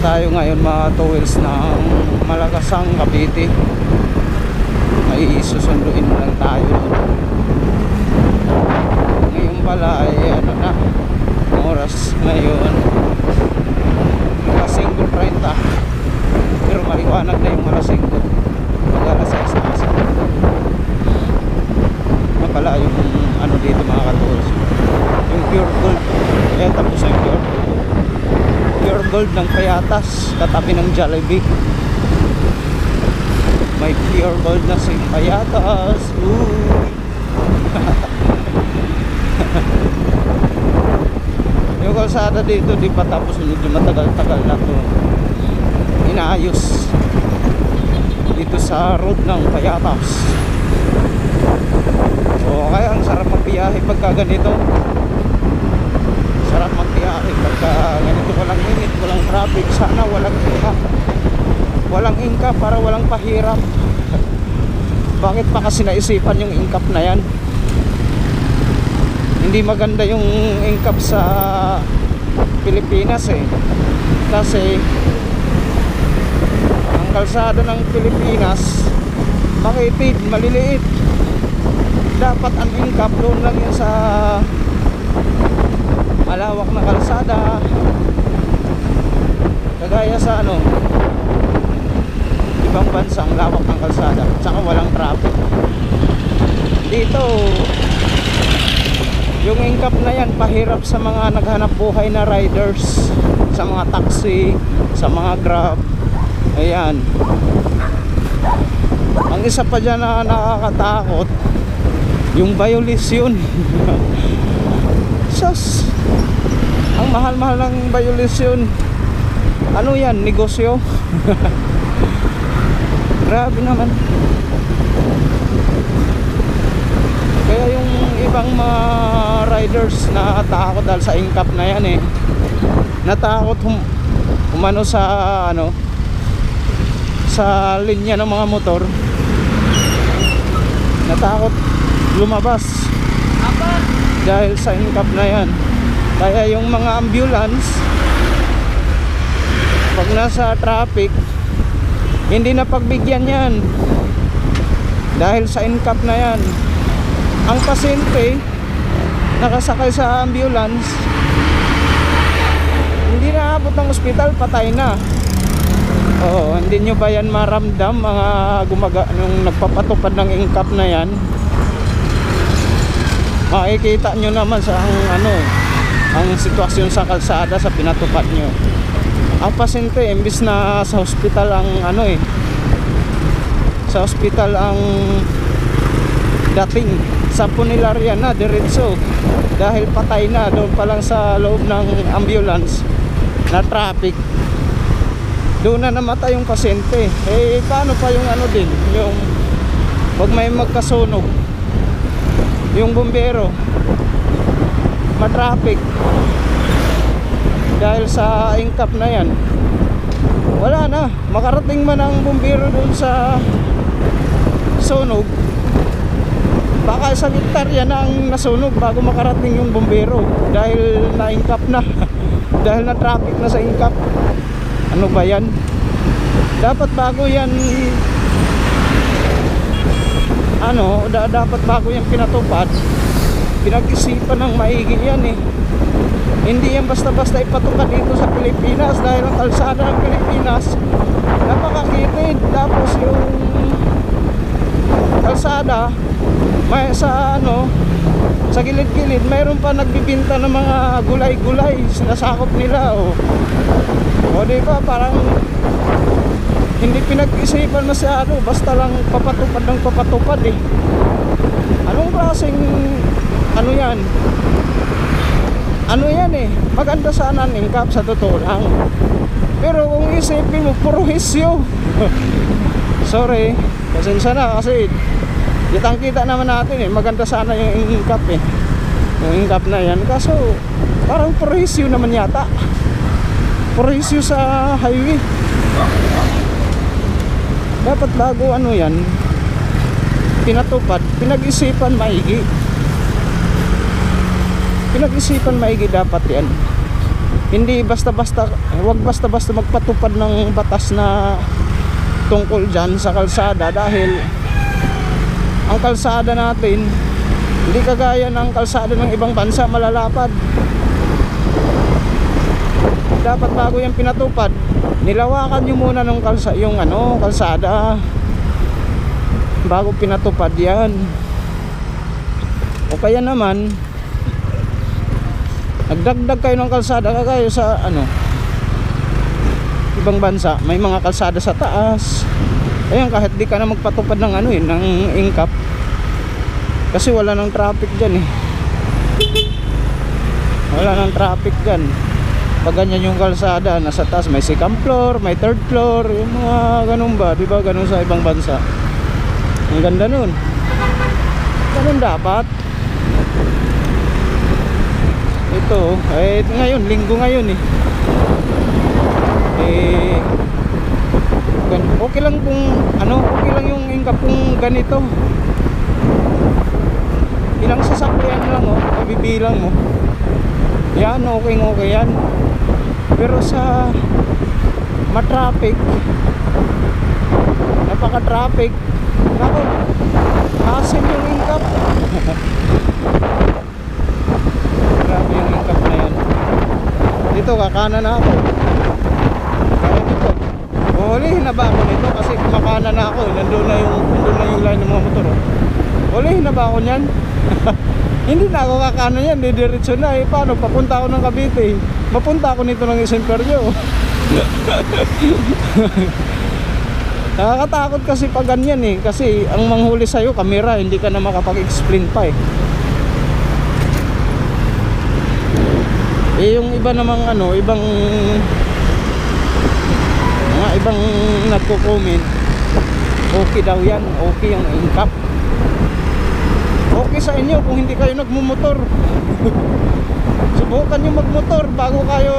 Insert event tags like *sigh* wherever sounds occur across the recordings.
tayo ngayon mga towels ng Malagasang Cavite. Ay susunduin na lang tayo. Ngayon pala ay ano na oras ngayon. Alas 5.30 pero maliwanag na yung alas 5 mag alas 6 na kasi. Na pala yung ano dito mga katools yung pure gold. Eh tapos yung pure gold pure gold ng Payatas katabi ng Jollibee. May pure gold na si Payatas Uy. *laughs* yung kalsada dito di pa tapos. Medyo matagal-tagal na to. Inaayos. Dito sa road ng Payatas o kaya ang sarap magbiyahe pagka ganito pagka ganito walang init, walang traffic sana walang inka. Walang inka para walang pahirap bakit pa kasi naisipan yung incap na yan? Hindi maganda yung incap sa Pilipinas eh. Kasi ang kalsada ng Pilipinas makitid, maliliit. Dapat ang incap doon lang yan sa malawak na kalsada. Kagaya sa ano ibang bansa ang lawak ng kalsada tsaka walang traffic. Dito yung incap na yan pahirap sa mga naghanap buhay na riders sa mga taxi sa mga grab. Ayan. Ang isa pa dyan na nakakatakot yung violation *laughs* sus ang mahal-mahal ng violation ano yan? Negosyo? *laughs* Grabe naman. Kaya yung ibang mga riders natakot dahil sa incap na yan eh. Natakot hum umano sa ano sa linya ng mga motor. Natakot lumabas dahil sa incap na yan. Kaya yung mga ambulance pag nasa traffic hindi na pagbigyan yan. Dahil sa incap na yan. Ang pasyente nakasakay sa ambulance hindi na abot ng ospital patay na. Oo, hindi nyo ba yan maramdam mga gumaga yung nagpapatupad ng incap na yan makikita nyo naman sa ang ano ang sitwasyon sa kalsada sa pinatupad nyo. Ang pasyente imbis na sa hospital ang ano eh sa hospital ang dating sa punilarya na diretso dahil patay na doon pa lang sa loob ng ambulance na traffic. Doon na namatay yung pasyente. Eh paano pa yung ano din yung pag may magkasunog yung bumbero matraffic. Dahil sa incap na yan wala na. Makarating man ang bumbero dun sa sunog baka sa hektarya na ang nasunog bago makarating yung bumbero. Dahil na incap *laughs* na. Dahil na traffic na sa incap. Ano ba yan? Dapat bago yan ano da, dapat bago yan pinatupad pinag-isipan ng maigi yan eh. Hindi yan basta-basta ipatupad dito sa Pilipinas dahil ang kalsada ng Pilipinas napakakitid. Tapos yung kalsada may sa ano sa gilid-gilid mayroon pa nagbibinta ng mga gulay-gulay sinasakop nila o o di ba parang hindi pinag-isipan masyado basta lang papatupad ng papatupad eh. Anong klaseng ano yan? Ano yan eh? Maganda sana ang incap sa totoo lang. Pero kung isipin mo puro hisyo. *laughs* Sorry pasensya na kasi kitang kita naman natin eh maganda sana yung incap eh. Yung incap na yan. Kaso parang puro hisyo naman yata. Puro hisyo sa highway dapat bago ano yan pinatupad pinag-isipan maigi. Pinag-isipan maigi dapat yan. Hindi basta-basta wag basta-basta magpatupad ng batas na tungkol dyan sa kalsada dahil ang kalsada natin hindi kagaya ng kalsada ng ibang bansa malalapad. Dapat bago yung pinatupad nilawakan nyo muna ng kalsa, yung ano, kalsada. Bago pinatupad yan. O kaya naman nagdagdag kayo ng kalsada kagaya sa ano ibang bansa. May mga kalsada sa taas. Ayun kahit di ka na magpatupad ng ano eh ng ingkap kasi wala nang traffic dyan eh. Wala nang traffic dyan pag ganyan yung kalsada nasa taas may second floor may third floor yung mga ganun ba di ba? Ganun sa ibang bansa. Ang ganda nun. Ganun dapat. Ito eh ngayon linggo ngayon eh. Eh okay lang kung ano okay lang yung ingkap kung ganito. Ilang sasakyan lang oh mabibilang mo yan okay okay yan pero sa matraffic napaka traffic nako hassle yung ingkap *laughs* grabe yung ingkap na yan. Dito kakanan na ako. Kaya dito. Hulihin na ba ako nito kasi kumakanan na ako. Nandun na yung, nandun na yung line ng mga motor oh. hulihin na ba ako niyan. *laughs* Hindi na ako kakanan yan. Didiretso na eh. Paano? Papunta ako ng Cavite. Mapunta ako nito ng Isimperyo *laughs* Nakakatakot kasi pag ganyan eh. Kasi ang manghuli sa'yo kamera Hindi ka na makapag-explain pa eh. Eh yung iba namang ano Ibang Mga ibang nagko-comment Okay daw yan Okay yung incap Okay sa inyo kung hindi kayo nagmumotor *laughs* Subukan nyo magmotor Bago kayo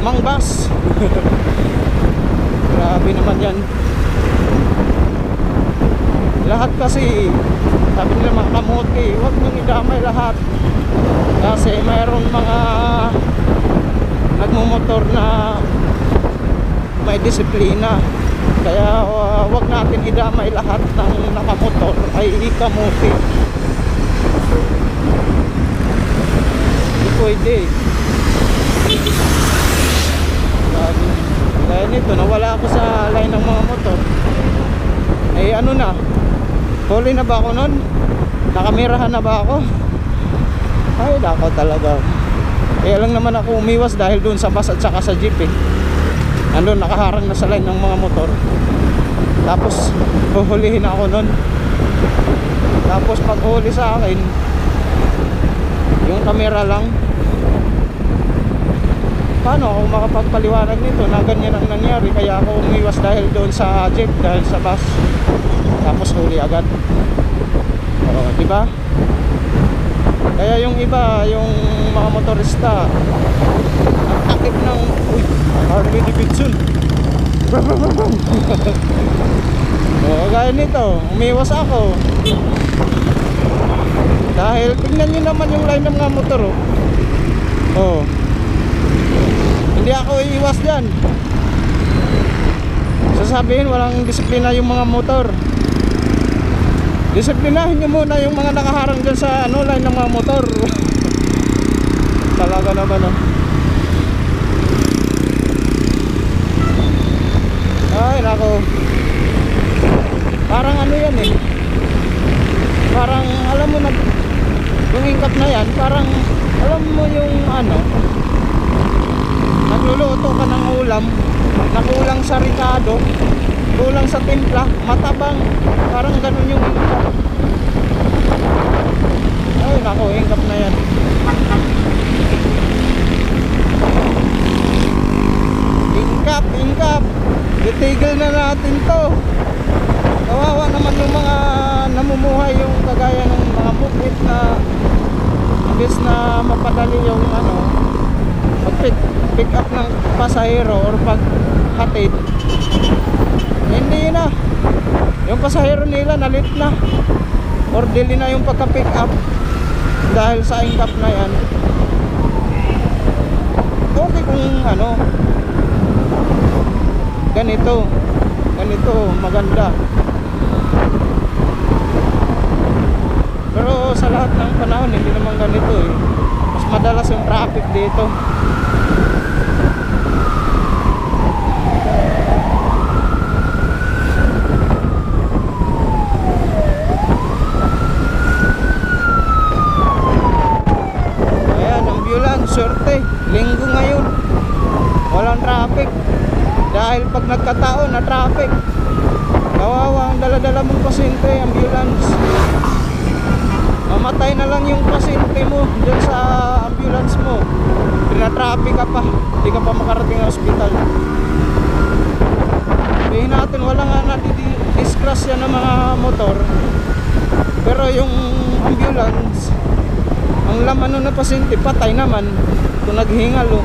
Mangbas *laughs* Grabe naman yan. Lahat kasi, sabi nila mga kamote, huwag niyong idamay lahat. Kasi mayroon mga nagmumotor na may disiplina. Kaya uh, huwag natin idamay lahat ng nakamotor ay kamote. Pwede. Grabe. Kaya nito, nawala ako sa line ng mga motor. Eh ano na? Huli na ba ako nun? Nakamirahan na ba ako? Ay, nako talaga. Kaya lang naman ako umiwas dahil doon sa bus at saka sa jeep eh. Andun, nakaharang na sa line ng mga motor. Tapos, huhulihin ako nun. Tapos pag huli sa akin, yung camera lang, paano ako makapagpaliwanag nito na ganyan ang nangyari? Kaya ako umiwas dahil doon sa jeep dahil sa bus. Tapos huli agad. Oo di ba? Kaya yung iba yung mga motorista ang takip ng uy Harley Davidson. *laughs* Oo gaya nito umiwas ako dahil tingnan nyo naman yung line ng mga motor oh. Oh. Hindi ako iiwas dyan. Sasabihin walang disiplina yung mga motor. Disiplinahin nyo muna yung mga nakaharang dyan sa ano line ng mga motor. *laughs* Talaga naman oh. ay nako parang ano yan eh parang alam mo nag yung ingkap na yan parang alam mo yung ano nagluluto ka ng ulam na kulang sa ricado kulang sa timpla matabang parang ganun yung ingkap ay nako ingkap na yan ingkap ingkap itigil na natin to kawawa naman yung mga namumuhay yung kagaya bukit na imbes na mapadali yung ano pag pick, pick up ng pasahero or pag hatid hindi na. Yung pasahero nila nalit na. Or dili na yung pagka pick up. Dahil sa ingkap na yan. Okay kung ano ganito. Ganito maganda pero sa lahat ng panahon hindi naman ganito eh mas madalas yung traffic dito Ayan, ambulance, swerte. Linggo ngayon. Walang traffic. Dahil pag nagkataon na traffic, kawawa ang dala-dala mong pasyente, ambulance. Mamatay na lang yung pasyente mo dyan sa ambulance mo. Pina-traffic ka pa. Hindi ka pa makarating sa ospital. Sabihin natin, wala nga natidisgrasya ng mga motor. Pero yung ambulance, ang laman nun na pasyente, patay naman. Kung naghingal, oh.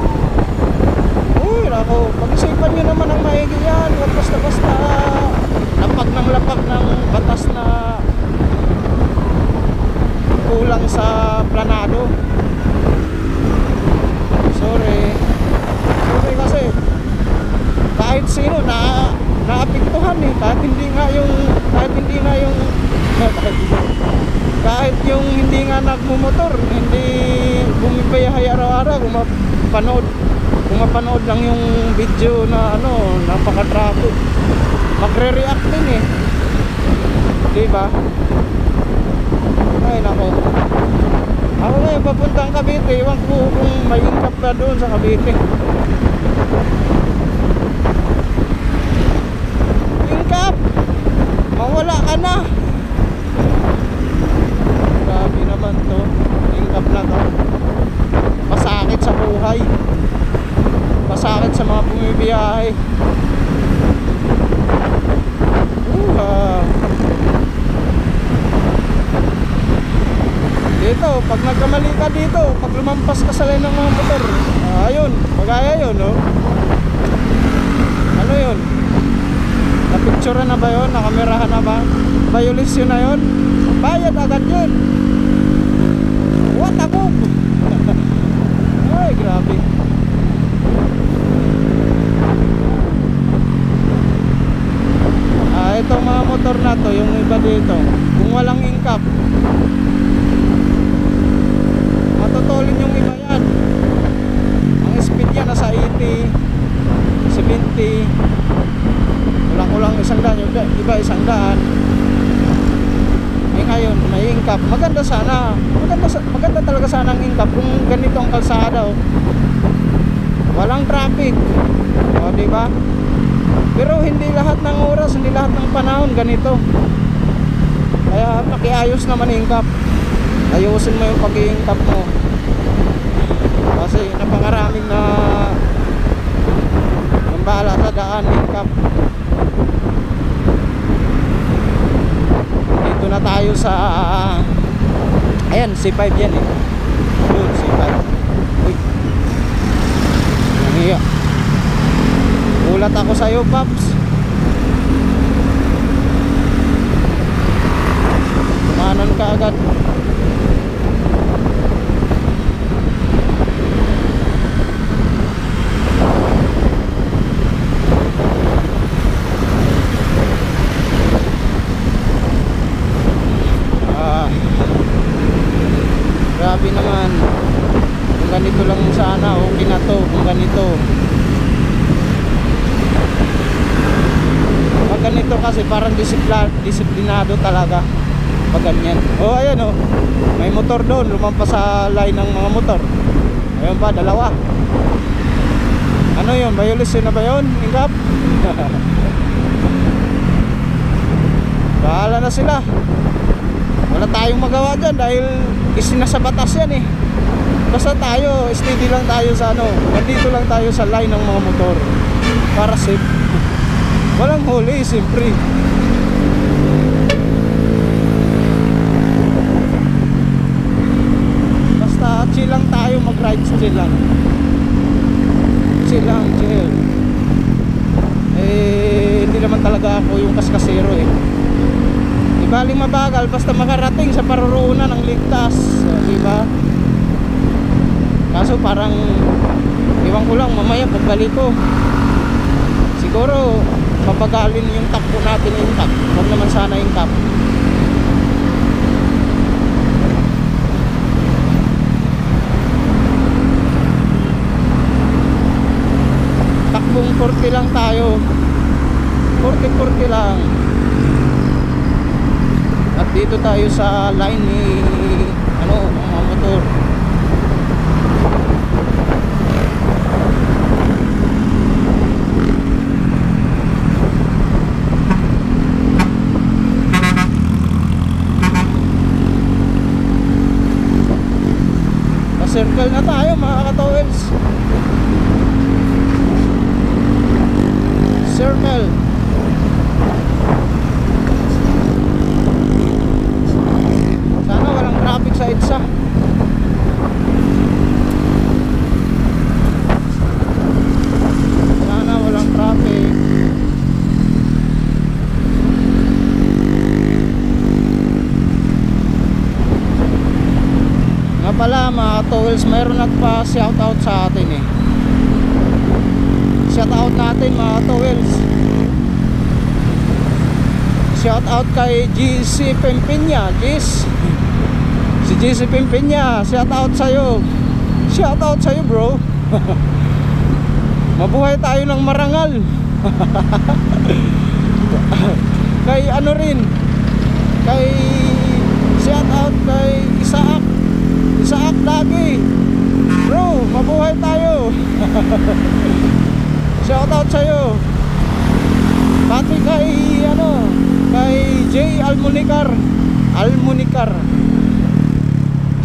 Uy, nako, pag-isipan nyo naman ang maigi yan. Huwag basta-basta lapag ng lapag ng batas na kulang sa planado. Sorry. Sorry kasi kahit sino na naapektuhan eh kahit hindi nga yung kahit hindi nga yung kahit yung hindi nga nagmumotor hindi bumibiyahe araw-araw kung mapanood kung mapanood lang yung video na ano napaka-traffic magre-react din eh di ba ay nako ako ngayon papuntang Cavite iwan ko kung may incap ka doon sa Cavite. Incap mawala ka na grabe naman to incap na to pasakit sa buhay pasakit sa mga bumibiyahe uh, dito pag nagkamali ka dito pag lumampas ka sa line ng mga motor ah, ayun magaya yun no? Ano yun? Napicture na ba yun? Nakamerahan na ba? Violation na yun? Bayad agad yun what a move ay grabe ah itong mga motor na to yung iba dito kung walang incap matutulin yung iba yan ang speed yan nasa 80 70 kulang-kulang isang daan yung iba isang daan eh ngayon may incap maganda sana maganda, sa- maganda talaga sana ang incap kung ganito ang kalsada oh. walang traffic o di ba pero hindi lahat ng oras hindi lahat ng panahon ganito. Kaya pakiayos naman incap ayusin mo yung pag-iingkap mo. Kasi napakaraming na nambala sa daan incap dito na tayo sa ayan C5 yan eh. Yun C5 uy. Nangiya ulat ako sa'yo paps tumanan ka agad Ah. Grabe naman. Kung ganito lang sana, okay na to. Kung ganito. Ganito kasi parang disipla, disiplinado talaga. Pag ganyan. Oh, ayan oh. May motor doon. Lumampas sa line ng mga motor. Ayun pa, dalawa. Ano yun? Violation na ba yun? Ingap? *laughs* Bahala na sila wala tayong magawa dyan dahil isinasa batas yan eh basta tayo steady lang tayo sa ano nandito lang tayo sa line ng mga motor para safe walang huli siyempre basta chill lang tayo mag ride chill lang chill lang chill eh hindi naman talaga ako yung kaskasero eh Di baling mabagal basta makarating sa paruroonan ng ligtas, di ba? Kaso parang iwan ko lang mamaya pagbalik ko. Siguro papagalin yung takbo natin yung tap. Huwag naman sana yung tap. Takbong 40 lang tayo. 40-40 lang. At dito tayo sa line ni ano, mga motor. Pa-circle na tayo mga katowels. Circle. Sana walang traffic sa EDSA. Sana walang traffic. Nga pala mga towels, mayroon at pa shout out sa atin eh. Shout out natin mga towels. Shout out kay GC Pempinya, Gis. Si GC Pempinya, shout out sa'yo. Shout out sa'yo bro. *laughs* Mabuhay tayo ng marangal. *laughs* kay ano rin, kay shout out kay Isaac. Isaac lagi. Bro, mabuhay tayo. *laughs* shout out sa'yo. Pati kay ano, kay Jay Almunicar. Almunicar.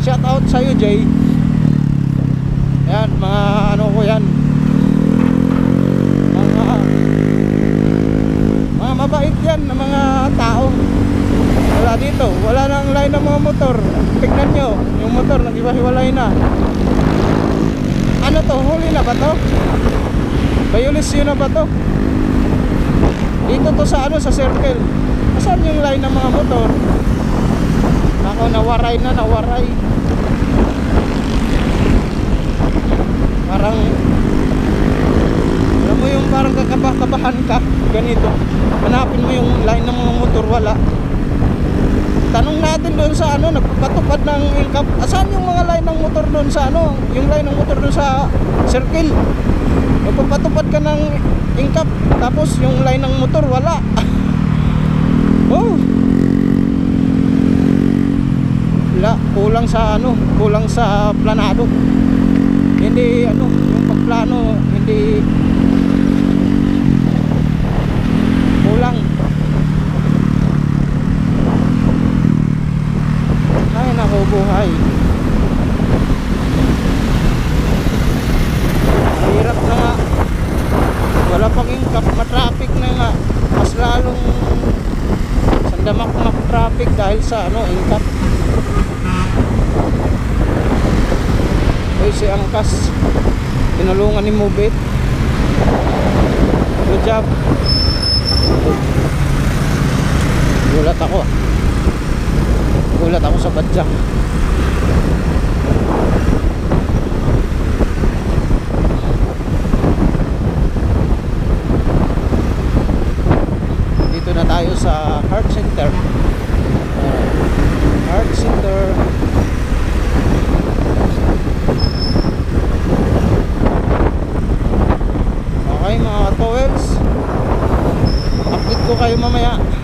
Shout out sa iyo, Jay. Yan, mga ano ko yan. Mga mga mabait yan na mga tao. Wala dito, wala nang line ng mga motor. Tignan nyo, yung motor nag-iwa-hiwalay na. Ano to, huli na ba to? Violation na ba to? Dito to sa ano sa circle. Asan yung line ng mga motor? Ako nawaray na nawaray. Parang alam mo yung parang kakabah-kabahan ka ganito. Hanapin mo yung line ng mga motor wala. Tanong natin doon sa ano, nagpapatupad ng income. Asan yung mga line ng motor doon sa ano? Yung line ng motor doon sa circle. Magpapatupad ka ng income. Tapos yung line ng motor wala. *laughs* oh. Wala, kulang sa ano, kulang sa planado. Hindi ano, yung pagplano hindi kulang. Ay, nako buhay. Hirap na nga. Wala pang incap, matraffic na nga. Mas lalong sandamak-mak traffic dahil sa ano, incap. Uy, si Angkas. Tinulungan ni Mubit. Good job. Gulat ako. Gulat ako sa badyak. Dito na tayo sa Heart Center. Uh, Heart Center. Okay mga towels. Update ko kayo mamaya.